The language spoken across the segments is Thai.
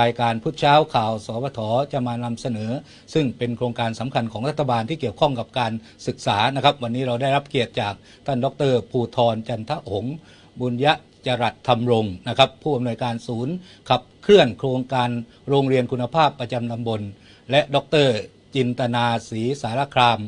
รายการพุทธเช้าข่าวสวทจะมานำเสนอ ซึ่งเป็นโครงการสำคัญของรัฐบาลที่เกี่ยวข้องกับการศึกษานะครับ วันนี้เราได้รับเกียรติจากท่านดรภูธรจันทหงบุญยะจรัสธรรมรงค์นะครับ ผู้อำนวยการศูนย์ขับเคลื่อนโครงการโรงเรียนคุณภาพประจำตำบล และดรจินตนาศรีสารคราม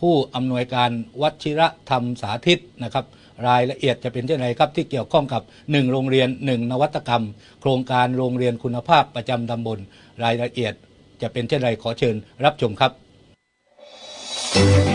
ผู้อำนวยการวัชิรธรรมสาธิตนะครับ รายละเอียดจะเป็นเช่นไรครับที่เกี่ยวข้องกับ 1 โรงเรียน 1 นวัตกรรม โครงการโรงเรียนคุณภาพประจำตำบลรายละเอียดจะเป็นเช่นไรขอเชิญรับชมครับ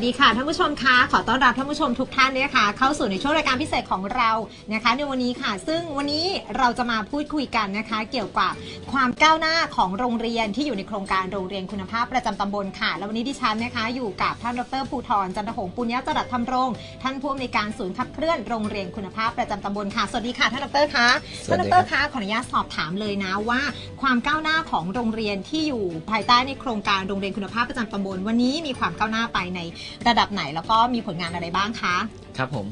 วัสดีค่ะท่านผู้ชมคะขอต้อนรับท่านผู้ชมทุกท่านเนี่ยค่ะเข้าสู่ในช่วงรายการพิเศษของเรานะคะ ในวันนี้ค่ะ ซึ่งวันนี้เราจะมาพูดคุยกันนะคะ เกี่ยวกับความก้าวหน้าของโรงเรียนที่อยู่ในโครงการโรงเรียนคุณภาพประจำตำบลค่ะ แล้ววันนี้ดิฉันนะคะ อยู่กับท่านดรภูธรจันทหงษ์ปุญญจรัสธรรมรงค์ท่านผู้อำนวยการศูนย์ขับเคลื่อนโรงเรียนคุณภาพประจำตำบลค่ะสวัสดีค่ะท่านดรคะสวัท่านสดดีครัรบคะขออนุญาตสอบถามเลยนะว่า ความก้าวหน้าของโรงเรียนที่อยู่ภายใต้ในโครงการโรงเรียนคุณภาพประจำตำบลวันนี้มีความก้าวหน้าไปในระดับไหนแล้วก็มีผลงานอะไรบ้างคะ ครับผม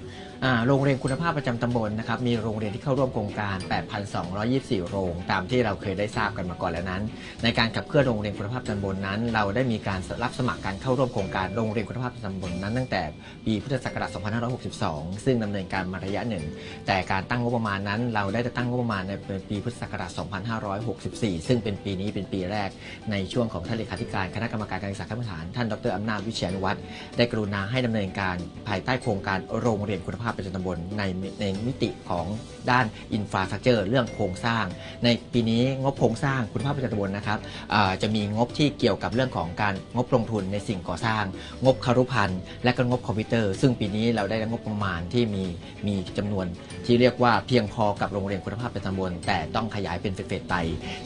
โรงเรียนคุณภาพประจำตำบลนะครับมีโรงเรียนที่เข้าร่วมโครงการ 8,224 โรง ตามที่เราเคยได้ทราบกันมาก่อนแล้วนั้น ในการขับเคลื่อนโรงเรียนคุณภาพประจำตำบลนั้น เราได้มีการรับสมัครการเข้าร่วมโครงการโรงเรียนคุณภาพประจำตำบลนั้น ตั้งแต่ปีพุทธศักราช 2562 ซึ่งดำเนินการมาระยะหนึ่ง แต่การตั้งงบประมาณนั้น เราได้ตั้งงบประมาณในปีพุทธศักราช 2564 ซึ่งเป็นปีนี้เป็นปีแรก ในช่วงของท่านเลขาธิการคณะกรรมการการศึกษาขั้นพื้นฐานท่านดรอำนาจวิเชียรวัฒน์ได้กรุณาให้ดำเนินการภายใต้โครงการโรงเรียนคุณภาพประจำตำบลในในมิติของด้านอินฟราสตรักเจอร์เรื่องโครงสร้าง ในปีนี้งบโครงสร้างคุณภาพประจำตำบลนะครับจะมีงบที่เกี่ยวกับเรื่องของการงบลงทุนในสิ่งก่อสร้าง งบคารุพันธ์และก็งบคอมพิวเตอร์ ซึ่งปีนี้เราได้งบประมาณที่มีมีจำนวนที่เรียกว่าเพียงพอกับโรงเรียนคุณภาพประจำบลแต่ต้องขยายเป็นเฟสๆไป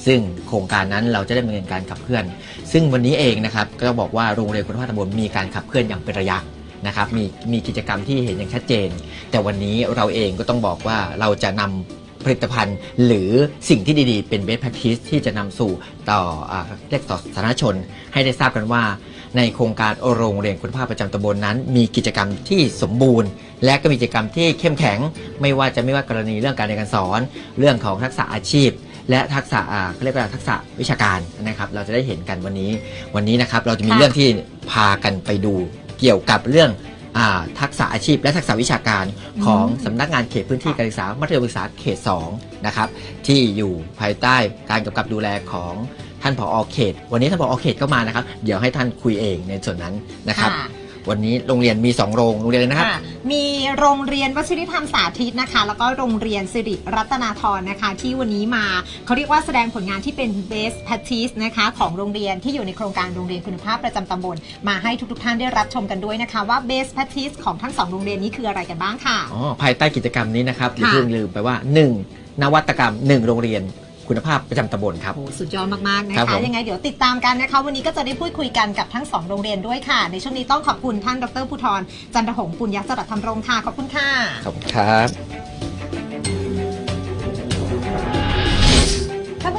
ซึ่งโครงการนั้นเราจะได้ดำเนินการขับเคลื่อน ซึ่งวันนี้เองนะครับก็ต้องบอกว่าโรงเรียนคุณภาพตำบลมีการขับเคลื่อนอย่างเป็นระยะ นะครับมีมีกิจกรรมที่เห็นอย่างชัดเจน แต่วันนี้เราเองก็ต้องบอกว่าเราจะนำผลิตภัณฑ์ หรือสิ่งที่ดีๆ เป็น best practice ที่จะนำสู่ต่ออาเรียกต่อสาธารณชน ให้ได้ทราบกันว่า ในโครงการโรงเรียนคุณภาพประจำตำบลนั้น มีกิจกรรมที่สมบูรณ์ และก็มีกิจกรรมที่เข้มแข็ง ไม่ว่าจะไม่ว่ากรณีเรื่องการเรียนการสอน เรื่องของทักษะอาชีพ และทักษะอ่าเขาเรียกว่าทักษะวิชาการนะครับ เราจะได้เห็นกันวันนี้ วันนี้นะครับเราจะมีค่ะ เรื่องที่พากันไปดู เกี่ยวกับเรื่องอาทักษะอาชีพและทักษะวิชาการของสำนักงานเขตพื้นที่การศึกษามัธยมศึกษาเขต2นะครับที่อยู่ภายใต้การกำกับดูแลของท่านผอเขต วันนี้ท่านผอเขตก็มานะครับ เดี๋ยวให้ท่านคุยเองในส่วนนั้นนะครับค่ะ วันนี้โรงเรียนมี 2 โรงโรงเรียนเลยนะครับ ค่ะมีโรงเรียนวชิรธรรมสาธิตนะคะ แล้วก็โรงเรียนสิริรัตนาธรนะคะ ที่วันนี้มาเขาเรียกว่าแสดงผลงานที่เป็น best practice นะคะของโรงเรียนที่อยู่ในโครงการโรงเรียนคุณภาพประจำตำบล มาให้ทุกๆท่านได้รับชมกันด้วยนะคะ ว่า best practice ของทั้งสองโรงเรียนนี้คืออะไรกันบ้างค่ะ อ๋อภายใต้กิจกรรมนี้นะครับอย่าค่ะเพิ่งลืมไปว่า 1. นวัตกรรม 1 โรงเรียน คุณภาพประจำตำบลครับ โอ้สุดยอดมากๆนะครัคะบผมยังไงเดี๋ยวติดตามกันนะคะ วันนี้ก็จะได้พูดคุยกันกับทั้งสองโรงเรียนด้วยค่ะ ในช่วงนี้ต้องขอบคุณท่านดรภูธรจันทหงษ์ปุญญสรัตน์ธรรมรงค์ค่ะขอบคุณค่ะ ขอบคุณครับ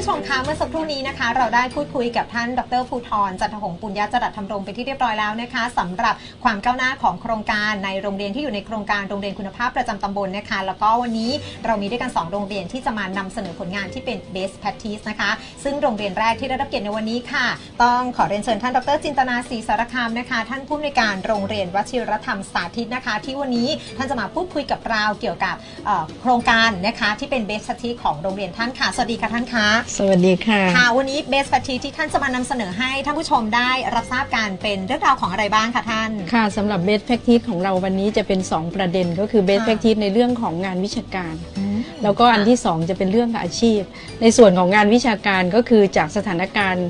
ผู้ชมคะเมื่อสักครู่นี้นะคะ เราได้พูดคุยกับท่านดรภูธรจันทหงปุญญาจรัสธรรมรงไปนที่เรียบร้อยแล้วนะคะสำหรับความก้าวหน้าของโครงการในโรงเรียนที่อยู่ในโครงการโรงเรียนคุณภาพประจำตำบลนะคะ แล้วก็วันนี้เรามีด้วยกัน 2 โรงเรียนที่จะมานำเสนอผลงานที่เป็น best practice นะคะ ซึ่งโรงเรียนแรกที่ได้รับเกียรติในวันนี้ค่ะ ต้องขอเรียนเชิญท่านดรจินตนาศรีสารคามนะคะ ท่านผู้อำนวยการโรงเรียนวชิรธรรมสาธิตนะคะ ที่วันนี้ท่านจะมาพูดคุยกับเราเกี่ยวกับเอ่อโครงการนะคะที่เป็น best practice ของโรงเรียนท่านค่ะสวัสดีค่ะท่านคะสวัสดีค่ะ ค่ะ วันนี้เบสแฟทีที่ท่านจะมานำเสนอให้ท่านผู้ชมได้รับทราบการเป็นเรื่องราวของอะไรบ้างคะท่าน ค่ะสำหรับ Best Practice ของเราวันนี้จะเป็น 2 ประเด็นก็คือ Best ค่ะ Practice ในเรื่องของงานวิชาการ แล้วก็อันที่ 2 จะเป็นเรื่องอาชีพ ในส่วนของงานวิชาการก็คือจากสถานการณ์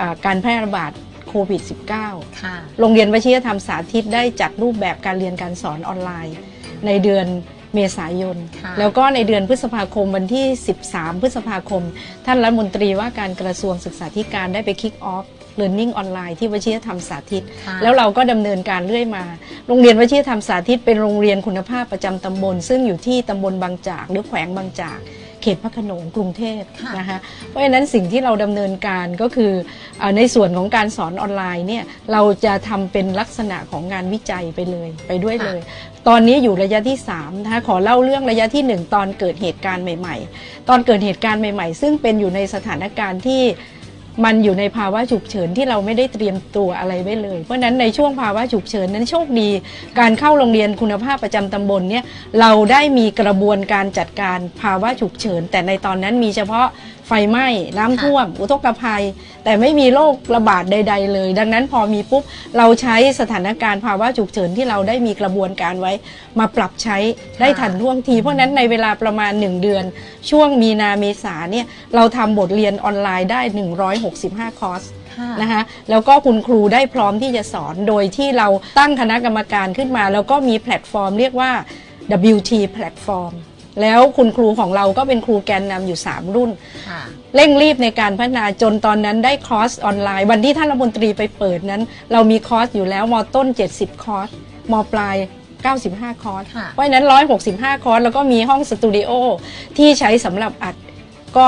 อ่าการแพร่ระบาดโควิด -19 ค่ะโรงเรียนวชิรธรรมสาธิตได้จัดรูปแบบการเรียนการสอนออนไลน์ ในเดือน เมษายน ค่ะแล้วก็ในเดือนพฤษภาคมวันที่ 13 พฤษภาคม ท่านรัฐมนตรีว่าการกระทรวงศึกษาธิการได้ไปคิกออฟ Learning ออนไลน์ที่วชิรธรรมสาธิต ค่ะ แล้วเราก็ดำเนินการเรื่อยมา โรงเรียนวชิรธรรมสาธิตเป็นโรงเรียนคุณภาพประจำตำบล ซึ่งอยู่ที่ตำบลบางจากหรือแขวงบางจากเขขตพระโขนงกรุงเทพค่ะนะคะเพราะฉะนั้นสิ่งที่เราดำเนินการก็คือเออในส่วนของการสอนออนไลน์เนี่ยเราจะทำเป็นลักษณะของงานวิจัยไปเลยไปด้วยเลย ตอนนี้อยู่ระยะที่3นะคะขอเล่าเรื่องระยะที่ 1 ตอนเกิดเหตุการณ์ใหม่ ๆ ตอนเกิดเหตุการณ์ใหม่ ๆ ซึ่งเป็นอยู่ในสถานการณ์ที่ มันอยู่ในภาวะฉุกเฉินที่เราไม่ได้เตรียมตัวอะไรไว้เลย เพราะฉะนั้นในช่วงภาวะฉุกเฉินนั้นโชคดี การเข้าโรงเรียนคุณภาพประจำตำบลเนี่ยเราได้มีกระบวนการจัดการภาวะฉุกเฉิน แต่ในตอนนั้นมีเฉพาะไฟไหม้น้ำท่วม อุทกภัย แต่ไม่มีโรคระบาดใด ๆ เลย ดังนั้นพอมีปุ๊บเราใช้สถานการณ์ภาวะฉุกเฉินที่เราได้มีกระบวนการไว้ มาปรับใช้ได้ทันท่วงที เพราะฉะนั้นในเวลาประมาณ 1 เดือน ช่วงมีนาเมษาเนี่ยเราทำบทเรียนออนไลน์ได้ 165 คอร์สค่ะนะคะแล้วก็คุณครูได้พร้อมที่จะสอนโดยที่เราตั้งคณะกรรมการขึ้นมา แล้วก็มีแพลตฟอร์มเรียกว่า WT แพลตฟอร์ม แล้วคุณครูของเราก็เป็นครูแกนนำอยู่ 3 รุ่น ค่ะ เร่งรีบในการพัฒนาจนตอนนั้นได้คอร์สออนไลน์ วันที่ท่านรัฐมนตรีไปเปิดนั้น เรามีคอร์สอยู่แล้วมต้น 70 คอร์สมปลาย 95 คอร์สค่ะ เพราะฉะนั้น 165 คอร์สแล้วก็มีห้องสตูดิโอที่ใช้สำหรับอัดก็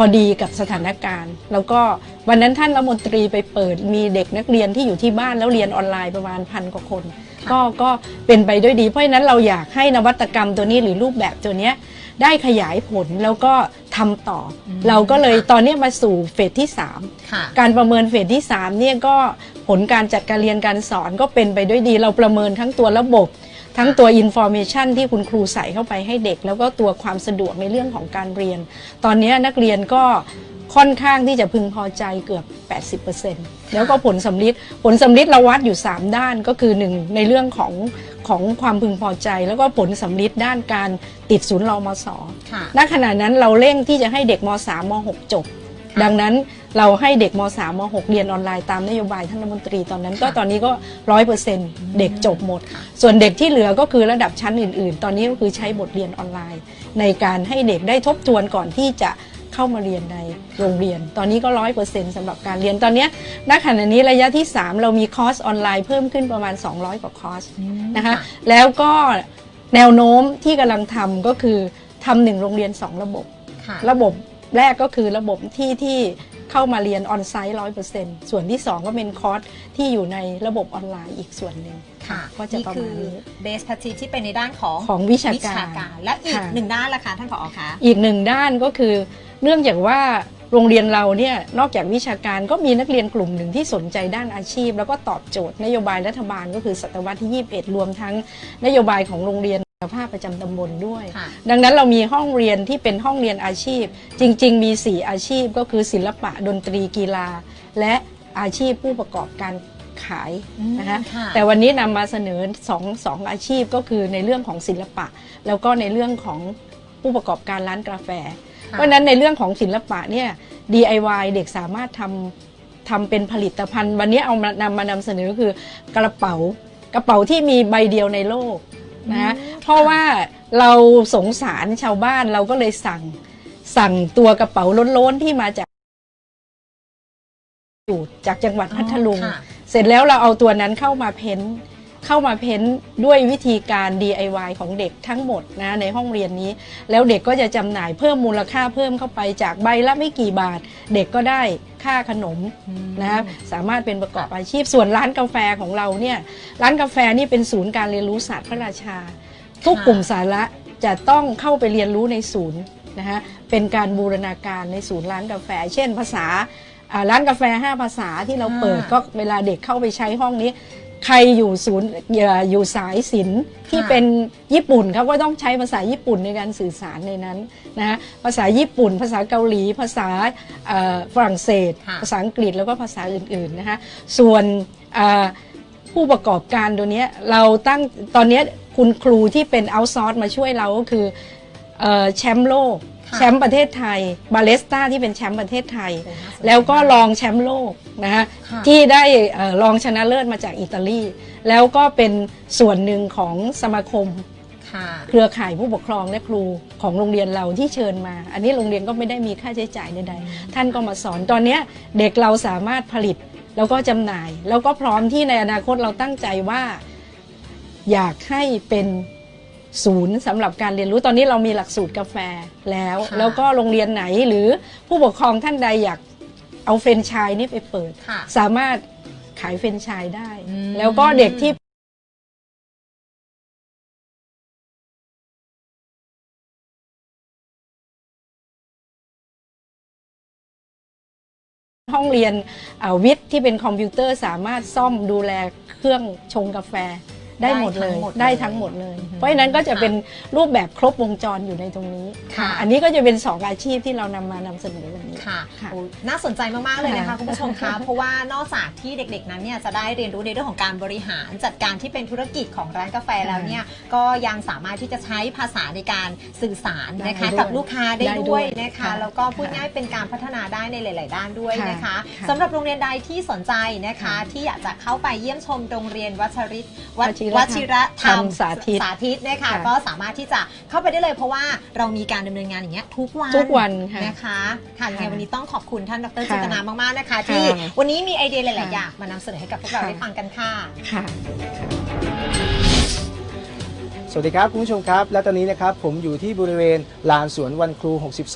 พอดีกับสถานการณ์ แล้วก็วันนั้นท่านรัฐมนตรีไปเปิดมีเด็กนักเรียนที่อยู่ที่บ้านแล้วเรียนออนไลน์ประมาณพันกว่าคน ก็ก็เป็นไปด้วยดี เพราะฉะนั้นเราอยากให้นวัตกรรมตัวนี้หรือรูปแบบตัวเนี้ยได้ขยายผลแล้วก็ทำต่ออมเราก็เลยตอนเนี้ยมาสู่เฟสที่3ค่ะการประเมินเฟสที่3เนี่ยก็ผลการจัดการเรียนการสอนก็เป็นไปด้วยดี เราประเมินทั้งตัวระบบ ทั้งตัวอินโฟ m a t ชันที่คุณครูใส่เข้าไปให้เด็ก แล้วก็ตัวความสะดวกในเรื่องของการเรียน ตอนนี้นักเรียนก็ค่อนข้างที่จะพึงพอใจเกือบ 80%แล้วก็ผลสำลิดผลสำลิดเราวัดอยู่ 3 ด้านก็คือ 1 ในเรื่องของของความพึงพอใจ แล้วก็ผลสำลิดด้านการติดศูนย์รอมศค่ะณขณะนั้นเราเร่งที่จะให้เด็กม 3 ม 6 จบ ดังนั้นเราให้เด็กม 3 ม 6 เรียนออนไลน์ตามนโยบายท่านรัฐมนตรีตอนนั้น ก็ค่ะตอนนี้ก็ร้อยเปอร์เซ็นต์เด็กจบหมด ส่วนเด็กที่เหลือก็คือระดับชั้นอื่น ๆ ตอนนี้ก็คือใช้บทเรียนออนไลน์ ในการให้เด็กได้ทบทวนก่อนที่จะเข้ามาเรียนในโรงเรียน ตอนนี้ก็ร้อยเปอร์เซ็นต์สำหรับการเรียนตอนเนี้ยณขณะนี้ระยะที่ 3 เรามีคอร์สออนไลน์เพิ่มขึ้นประมาณ 200 กว่าคอร์สนะคะแล้วก็แนวโน้มที่กำลังทำก็คือทำหนึ่งโรงเรียน 2 ระบบค่ะระบบ แรกก็คือระบบที่ที่เข้ามาเรียนออนไซต์ร้อยเปอร์เซ็นต์ส่วนที่ 2 ก็เป็นคอร์สที่อยู่ในระบบออนไลน์อีกส่วนหนึ่งค่ะก็จะนี่ประคืมาณอนี้เบสพัทีที่เป็นในด้านของของวิชาวิการชาการและอีกค่ะหนึ่งด้านละคะท่านผอคะอีกหนึ่งด้านก็คือ เนื่องจากว่าโรงเรียนเราเนี่ยนอกจากวิชาการก็มีนักเรียนกลุ่มหนึ่งที่สนใจด้านอาชีพ แล้วก็ตอบโจทย์นโยบายรัฐบาลก็คือศตวรรษที่ 21 รวมทั้งนโยบายของโรงเรียน คุณภาพประจำตำบลด้วยค่ะดังนั้นเรามีห้องเรียนที่เป็นห้องเรียนอาชีพ จริง ๆ มี 4 อาชีพก็คือศิลปะดนตรีกีฬา และอาชีพผู้ประกอบการขายนะคะอืมค่ะแต่วันนี้นำมาเสนอสองสองอาชีพก็คือในเรื่องของศิลปะ แล้วก็ในเรื่องของผู้ประกอบการร้านกาแฟ เพราะฉะนั้นในเรื่องของศิลปะเนี่ย DIY เด็กสามารถทำทำเป็นผลิตภัณฑ์ วันนี้เอามานำมานำเสนอคือกระเป๋ากระเป๋าที่มีใบเดียวในโลกนะอืม เพราะว่าเราสงสารชาวบ้านเราก็เลยสั่งสั่งตัวกระเป๋าล้นๆที่มาจากอยู่จากจังหวัดพัทลุงค่ะเสร็จแล้วเราเอาตัวนั้นเข้ามาเพ้นท์เข้ามาเพ้นท์ด้วยวิธีการ DIY ของเด็กทั้งหมดนะในห้องเรียนนี้ แล้วเด็กก็จะจำหน่ายเพิ่มมูลค่าเพิ่มเข้าไปจากใบละไม่กี่บาท เด็กก็ได้ค่าขนมนะครับสามารถเป็นประกอบอาชีพส่วนร้านกาแฟของเราเนี่ยร้านกาแฟนี่เป็นศูนย์การเรียนรู้ศาสตร์พระราชา ทุกกลุ่มสาระจะต้องเข้าไปเรียนรู้ในศูนย์นะฮะเป็นการบูรณาการในศูนย์ร้านกาแฟ เช่น ภาษาอ่าร้านกาแฟ 5 ภาษาที่เราเปิดค่ะก็เวลาเด็กเข้าไปใช้ห้องนี้ ใครอยู่ศูนย์เอ่ออยู่สายศิลป์ที่ค่ะ เป็นญี่ปุ่นเขาก็ต้องใช้ภาษาญี่ปุ่นในการสื่อสารในนั้นนะฮะภาษาญี่ปุ่น ภาษาเกาหลี ภาษาเอ่อฝรั่งเศส ค่ะ ภาษาอังกฤษแล้วก็ภาษาอื่นๆนะคะส่วนเอ่อ ผู้ประกอบการตัวเนี้ยเราตั้งตอนเนี้ยคุณครูที่เป็นเอาซอร์สมาช่วยเราก็คือเอ่อแชมป์โลก ค่ะแชมป์ประเทศไทย บาเลสตาที่เป็นแชมป์ประเทศไทย โอ้น่าสนใจแล้วก็รองแชมป์โลกนะคะค่ะ ที่ได้เอ่อรองชนะเลิศมาจากอิตาลี แล้วก็เป็นส่วนหนึ่งของสมาคม ค่ะ เครือข่ายผู้ปกครองและครูของโรงเรียนเราที่เชิญมา อันนี้โรงเรียนก็ไม่ได้มีค่าใช้จ่ายใดๆ ท่านก็มาสอน ตอนเนี้ยเด็กเราสามารถผลิต แล้วก็จำหน่าย แล้วก็พร้อมที่ในอนาคตเราตั้งใจว่า อยากให้เป็นศูนย์สำหรับการเรียนรู้ตอนนี้เรามีหลักสูตรกาแฟแล้ว ค่ะ แล้วก็โรงเรียนไหนหรือผู้ปกครองท่านใดอยากเอาเฟรนไชส์นี่ไปเปิด ค่ะ สามารถขายเฟรนไชส์ได้ อืม แล้วก็เด็กที่ห้องเรียนเอ่อ วิทย์ที่เป็นคอมพิวเตอร์สามารถซ่อมดูแลเครื่องชงกาแฟ ได้หมดเลยได้ได้ทั้ทั้งงหหมมดดเลเลยยเพราะฉะนั้นก็จะเป็นรูปแบบครบวงจรอยู่ในตรงนี้ค่ะอันนี้ก็จะเป็นสองอาชีพที่เรานำมานำเสนอวันนี้ค่ะค่ะโอ้น่าสนใจมากๆเลยนะคะค่ะคุณผู้ชมคะเพราะว่านอกจากที่เด็กๆนั้นเนี่ยจะได้เรียนรู้ในเรื่องของการบริหารจัดการที่เป็นธุรกิจของร้านกาแฟแล้วเนี่ยก็ยังสามารถที่จะใช้ภาษาในการสื่อสารนะคะได้ด้วยกับลูกค้าได้ได้ด้ด้ววยยนะคะค่ะแล้วก็พูดค่ะง่ายเป็นการพัฒนาได้ในหลาย ๆ ด้านด้วยนะคะค่ะค่ะสำหรับโรงเรียนใดที่สนใจนะคะค่ะที่อยากจะเข้าไปเยี่ยมชมโรงเรียนวัชริตวัวชิรวชิรธรรมสาธิตสาธิตนะคะค่ะก็สามารถที่จะเข้าไปได้เลยเพราะว่าเรามีการดำเนินงานอย่างเงี้ยทุกวันทุกวันค่ะนะคะค่ะยังไงค่ะวันนี้ต้องขอบคุณท่านดรค่ะจิตนามากๆนะคะค่ะที่วันนี้มีไอเดียหลายๆค่ะอย่างมานำเสนอให้กับพวกเราค่ะได้ฟังกันค่ะค่ะสวัสดีครับคุณผู้ชมครับ และตอนนี้นะครับผมอยู่ที่บริเวณลานสวนวันครู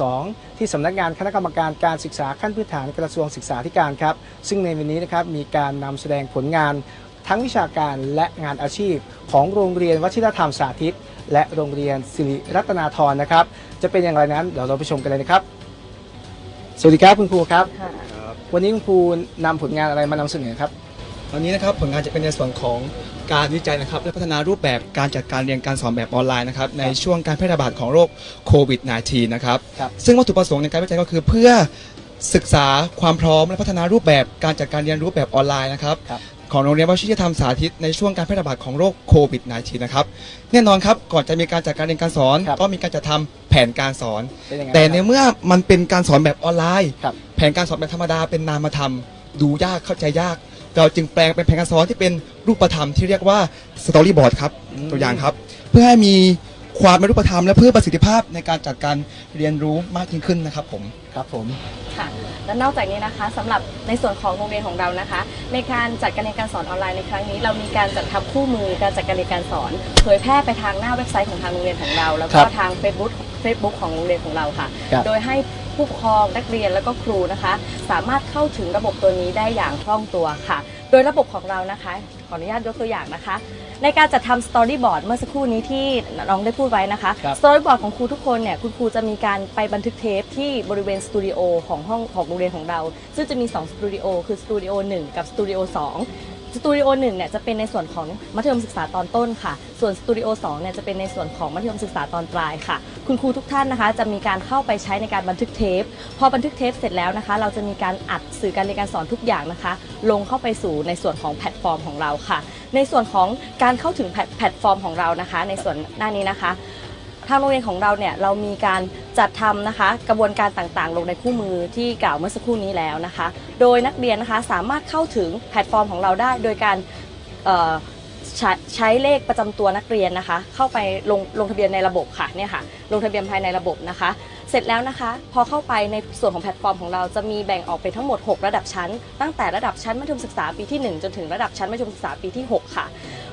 62 ที่สำนักงานคณะกรรมการการศึกษาขั้นพื้นฐานกระทรวงศึกษาธิการครับ ซึ่งในวันนี้นะครับมีการนำแสดงผลงาน ทั้งวิชาการและงานอาชีพ ของโรงเรียนวชิรธรรมสาธิต และโรงเรียนสิริรัตนาธรนะครับ จะเป็นอย่างไรนั้นเดี๋ยวเราไปชมกันเลยนะครับ สวัสดีครับคุณครูครับวันนี้คุณครูนำผลงานอะไรมานำเสนอครับตอนนี้นะครับผลงานจะเป็นในส่วนของการวิจัยนะครับและพัฒนารูปแบบการจัดการเรียนการสอนแบบออนไลน์นะครับในช่วงการแพร่ระบาดของโรคโควิด -19 นะครับ ครับ ซึ่งวัตถุประสงค์ในการวิจัยก็คือเพื่อศึกษาความพร้อมและพัฒนารูปแบบการจัดการเรียนรู้แบบออนไลน์นะครับ ครับ ของโรงเรียนวชิรธรรมสาธิตในช่วงการแพร่ระบาดของโรคโควิด -19 นะครับแน่นอนครับก่อนจะมีการจัดการเรียนการสอนครับต้องมีการจัดทำแผนการสอน เป็นยังไงแต่ในครับเมื่อมันเป็นการสอนแบบออนไลน์ ครับ แผนการสอนแบบธรรมดาเป็นนามธรรม ดูยากเข้าใจยาก เราจึงแปลงเป็นแผนการสอนที่เป็นรูปธรรมที่เรียกว่าสตอรี่บอร์ดครับอืมตัวอย่างครับ เพื่อให้มี ความเป็นรูปธรรมและเพื่อประสิทธิภาพในการจัดการเรียนรู้มากยิ่งขึ้นนะครับผมครับผม ค่ะและนอกจากนี้นะคะสำหรับในส่วนของโรงเรียนของเรานะคะ ในการจัดการเรียนการสอนออนไลน์ในครั้งนี้ เรามีการจัดทำคู่มือการจัดการเรียนการสอน เผยแพร่ไปทางหน้าเว็บไซต์ของทางโรงเรียนของเรา แล้วครัก็บทาง Facebook Facebook ของโรงเรียนของเราค่ะ ครับ โดยให้ผู้ปกครองนักเรียนแล้วก็ครูนะคะ สามารถเข้าถึงระบบตัวนี้ได้อย่างคล่องตัวค่ะ โดยระบบของเรานะคะขออนุญาตยกตัวอย่างนะคะ ในการจัดทำสตอรี่บอร์ดเมื่อสักครู่นี้ที่น้องได้พูดไว้นะคะครับ สตอรี่บอร์ดของครูทุกคนเนี่ยคุณครูจะมีการไปบันทึกเทปที่บริเวณสตูดิโอของห้องของโรงเรียนของเรา ซึ่งจะมี 2 สตูดิโอคือสตูดิโอ1กับสตูดิโอ2สตูดิโอ1เนี่ยจะเป็นในส่วนของมัธยมศึกษาตอนต้นค่ะ ส่วนสตูดิโอ2เนี่ยจะเป็นในส่วนของมัธยมศึกษาตอนปลายค่ะ คุณครูทุกท่านนะคะ จะมีการเข้าไปใช้ในการบันทึกเทป พอบันทึกเทปเสร็จแล้วนะคะ เราจะมีการอัดสื่อการเรียนการสอนทุกอย่างนะคะ ลงเข้าไปสู่ในส่วนของแพลตฟอร์มของเราค่ะ ในส่วนของการเข้าถึงแพลตแพลตฟอร์มของเรานะคะ ในส่วนหน้านี้นะคะ ทางโรงเรียนของเราเนี่ยเรามีการจัดทำนะคะ กระบวนการต่างๆ ลงในคู่มือที่กล่าวเมื่อสักครู่นี้แล้วนะคะ โดยนักเรียนนะคะสามารถเข้าถึงแพลตฟอร์มของเราได้ โดยการใช้ใช้เลขประจำตัวนักเรียนนะคะ เข้าไปลงลงทะเบียนในระบบค่ะเนี่ยค่ะลงทะเบียนภายในระบบนะคะ เสร็จแล้วนะคะ พอเข้าไปในส่วนของแพลตฟอร์มของเราจะมีแบ่งออกเป็นทั้งหมด 6 ระดับชั้น ตั้งแต่ระดับชั้นมัธยมศึกษาปีที่ 1 จนถึงระดับชั้นมัธยมศึกษาปีที่ 6 ค่ะ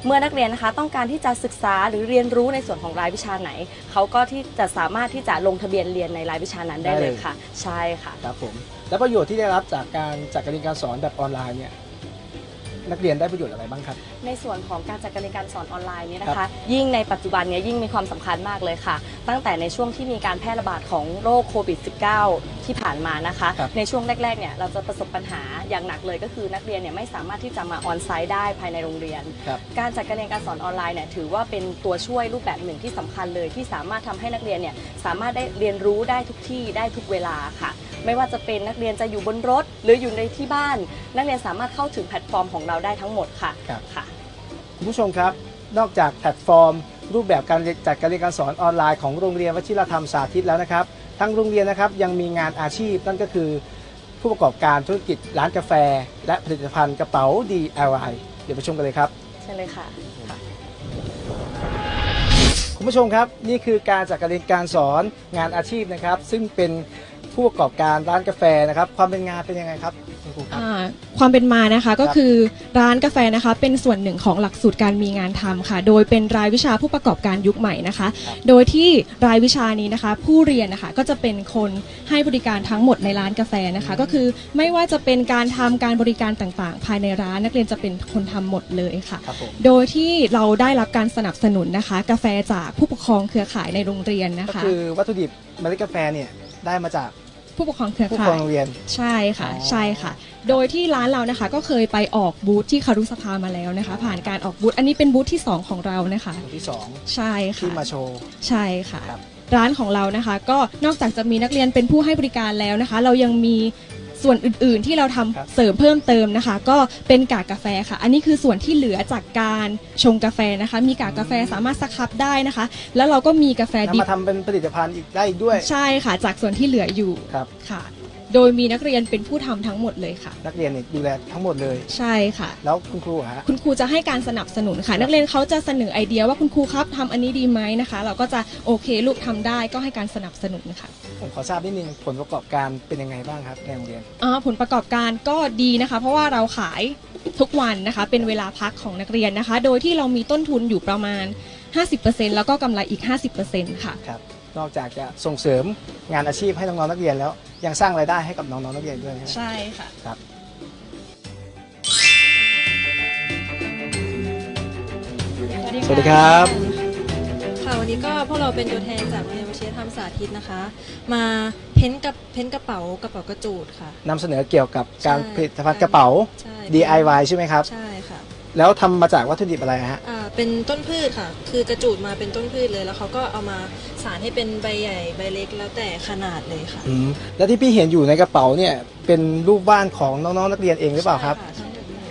เมื่อนักเรียนนะคะต้องการที่จะศึกษาหรือเรียนรู้ในส่วนของรายวิชาไหน เขาก็ที่จะสามารถที่จะลงทะเบียนเรียนในรายวิชานั้นได้ได้เลเลยยค่ะ ใช่ค่ะ ครับผม แล้วประโยชน์ที่ได้รับจากการจัดการเรียนการสอนแบบออนไลน์เนี่ย นักเรียนได้ประโยชน์อะไรบ้างครับ ในส่วนของการจัดการเรียนการสอนออนไลน์เนี่ยนะครัคะบยิ่งในปัจจุบันเนี้ยิ่งมีความสำคัญมากเลยค่ะ ตั้งแต่ในช่วงที่มีการแพร่ระบาดของโรคโควิด -19 ที่ผ่านมานะคะครับในช่วงแรกๆเนี่ยเราจะประสบปัญหาอย่างหนักเลยก็คือนักเรียนเนี่ยไม่สามารถที่จะมาออนไซต์ได้ภายในโรงเรียนครับการจัดการเรียนการสอนออนไลน์เนี่ยถือว่าเป็นตัวช่วยรูปแบบหนึ่งที่สำคัญเลย ที่สามารถทำให้นักเรียนเนี่ยสามารถได้เรียนรู้ได้ทุกที่ได้ทุกเวลาค่ะ ไม่ว่าจะเป็นนักเรียนจะอยู่บนรถ หรืออยู่ในที่บ้าน นักเรียนสามารถเข้าถึงแพลตฟอร์มของเราได้ทั้งหมดค่ะครับ ค่ะ คุณผู้ชมครับ นอกจากแพลตฟอร์ม รูปแบบการเรียนจัดการเรียนการสอนออนไลน์ของโรงเรียนวชิรธรรมสาธิตแล้วนะครับทางโรงเรียนนะครับยังมีงานอาชีพนั่นก็คือ ผู้ประกอบการธุรกิจร้านกาแฟ และผลิตภัณฑ์กระเป๋า DIY เดี๋ยวไปชมกันเลยครับใช่เลยค่ะ คุณผู้ชมครับ นี่คือการจัดการเรียนการสอนงานอาชีพนะครับ ซึ่งเป็น ผผู้ประกอบการร้านกาแฟนะครับ ความเป็นงานเป็นยังไงครับคุณครูครับ อ่าความเป็นมานะคะก็ครับคือร้านกาแฟนะคะเป็นส่วนหนึ่งของหลักสูตรการมีงานทำค่ะ โดยเป็นรายวิชาผู้ประกอบการยุคใหม่นะคะ ครับ โดยที่รายวิชานี้นะคะ ผู้เรียนนะคะก็จะเป็นคนให้บริการทั้งหมดในร้านกาแฟนะคะ ก็คือไม่ว่าจะเป็นการทำการบริการต่างๆ ภายในร้านนักเรียนจะเป็นคนทำหมดเลยค่ะ ครับผมโดยที่เราได้รับการสนับสนุนนะคะ กาแฟจากผู้ปกครองเครือข่ายในโรงเรียนนะก็คะ คือวัตถุดิบเมล็ดกาแฟเนี่ยได้มาจาก ผู้ปกครองเครือผู้ปกข่าครอยงโรงเรียน ใช่ค่ะอ๋อ ใช่ค่ะ โดยที่ร้านเรานะคะ ก็เคยไปออกบูธที่คารุสภามาแล้วนะคะ ผ่านการออกบูธอันนี้เป็นบูธที่ 2 ของเรานะคะตัวที่สองใช่ค่ะ ที่มาโชว์ ใช่ค่ะ ครับ ร้านของเรานะคะ ก็นอกจากจะมีนักเรียนเป็นผู้ให้บริการแล้วนะคะ เรายังมี ส่วนอื่นๆที่เราทำครับเสริมเพิ่มเติมนะคะ ก็เป็นกากกาแฟค่ะ อันนี้คือส่วนที่เหลือจากการชงกาแฟนะคะ มีกากกาแฟสามารถสครับได้นะคะ แล้วเราก็มีกาแฟนำดิบมาทำเป็นผลิตภัณฑ์อีกได้อีกด้วย ใช่ค่ะ จากส่วนที่เหลืออยู่ครับ ค่ะ โดยมีนักเรียนเป็นผู้ทำทั้งหมดเลยค่ะ นักเรียนเนี่ยดูแลทั้งหมดเลย ใช่ค่ะ แล้วคุณครูอะฮะ คุณครูจะให้การสนับสนุนค่ะ นักเรียนเขาจะเสนอไอเดียว่าคุณครูครับทำอันนี้ดีไหมนะคะ เราก็จะโอเคลูกทำได้ก็ให้การสนับสนุนค่ะผมขอทราบนิดนึงผลประกอบการเป็นยังไงบ้างครับในโรงเรียน อ่าผลประกอบการก็ดีนะคะ เพราะว่าเราขายทุกวันนะคะ เป็นเวลาพักของนักเรียนนะคะ โดยที่เรามีต้นทุนอยู่ประมาณ 50%แล้วก็กำไรอีก 50%ค่ะ ครับ นอกจากจะส่งเสริมงานอาชีพให้น้องๆนักเรียนแล้ว ยังสร้างรายได้ให้กับน้องๆนักเรียนด้วยนะใช่ค่ะ ครับสวัสดีครับ ค่ะวันนี้ก็พวกเราเป็นตัวแทนจากโรงเรียนวชิรธรรมสาธิตนะคะ มาเพ้นท์กับเพ้นท์กระเป๋ากระเป๋ากระจูดค่ะ นำเสนอเกี่ยวกับการใช่ ผลิตภัณฑ์กระเป๋า ใช่ DIY ใช่ไหมครับ ใช่ค่ะ แล้วทำมาจากวัตถุดิบอะไรฮะ อ่าเป็นต้นพืชค่ะ คือกระจูดมาเป็นต้นพืชเลย แล้วเขาก็เอามาสารให้เป็นใบใหญ่ใบเล็กแล้วแต่ขนาดเลยค่ะอืมแล้วที่พี่เห็นอยู่ในกระเป๋าเนี่ยเป็นรูปวาดของน้องๆนักเรียนเองหรือเปล่าครับ ใช่ะทั้งหมดเลย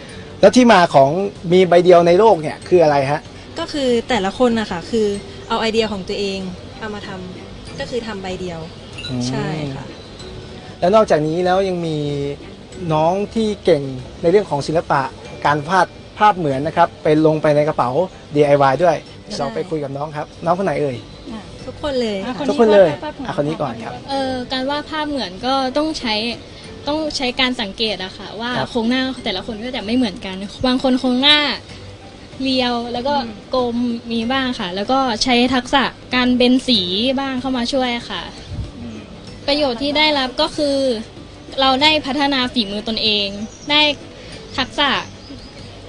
แล้วที่มาของมีใบเดียวในโลกเนี่ยคืออะไรฮะ ก็คือแต่ละคนนะคะคือเอาไอเดียของตัวเองเอามาทำก็คือทำใบเดียว อืม ใช่ค่ะ แล้วนอกจากนี้แล้วยังมีน้องที่เก่งในเรื่องของศิลปะการวาด ภาพเหมือนนะครับไปลงไปในกระเป๋า DIY ด้วยใช่เราไปคุยกับน้องครับ น้องคนไหนเอ่ย ทุกคนเลยค่ะทุกคนเลยอะคนนี้ก่อนครับ เออการวาดภาพเหมือนก็ต้องใช้ต้องใช้การสังเกตอะค่ะ ว่าครับโครงหน้าแต่ละคนก็จะไม่เหมือนกัน บางคนโครงหน้าเรียวแล้วก็กลมมีบ้างค่ะ แล้วก็ใช้ทักษะการเบนสีบ้างเข้ามาช่วยค่ะ ประโยชน์ที่ได้รับก็คือ เราได้พัฒนาฝีมือตนเอง ได้ทักษะ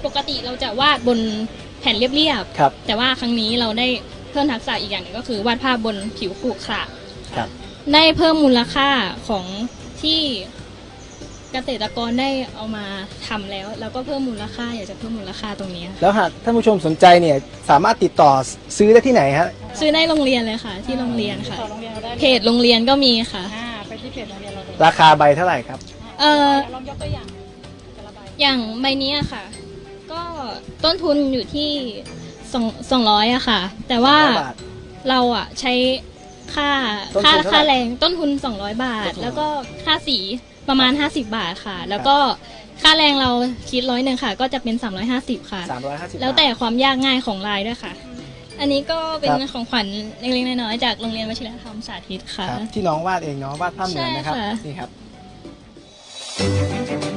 ปกติเราจะวาดบนแผ่นเรียบๆครับแต่ว่าครั้งนี้เราได้เพิ่มทักษะอีกอย่างหนึ่งก็คือวาดภาพบนผิวขรุขระครับ ได้เพิ่มมูลค่าของที่เกษตรกรได้เอามาทำแล้ว แล้วก็เพิ่มมูลค่าอยากจะเพิ่มมูลค่าตรงนี้ค่ะแล้วหากท่านผู้ชมสนใจเนี่ยสามารถติดต่อซื้อได้ที่ไหนฮะ ซื้อได้โรงเรียนเลยค่ะ ที่โรงเรียนค่ะเพจโรงเรียนก็มีค่ะราคาใบเท่าไหร่ครับ เอออย่างใบนี้อะค่ะ ก็ต้นทุนอยู่ที่สองสองร้อยอะค่ะ แต่ว่า200บาทเราอะใช้ค่าต้นทุนค่าเท่าไหร่ค่าแรงต้นทุน 200 บาต้ท นทุน แล้วก็ค่าสีประมาณ 50 บาทค่ะ แล้วก็ค่าแรงเราคิดร้อยหนึ่งค่ะ ก็จะเป็น 350 ค่ะ350แล้วแต่ความยากง่ายของลายด้วยค่ะ อันนี้ก็เป็นครับของขวัญเล็กๆน้อยๆจากโรงเรียนวชิรธรรมสาธิตค่ะ ครับที่น้องวาดเองเนาะวาดภาพเหมือนนะครับใช่ค่ะ นี่ครับ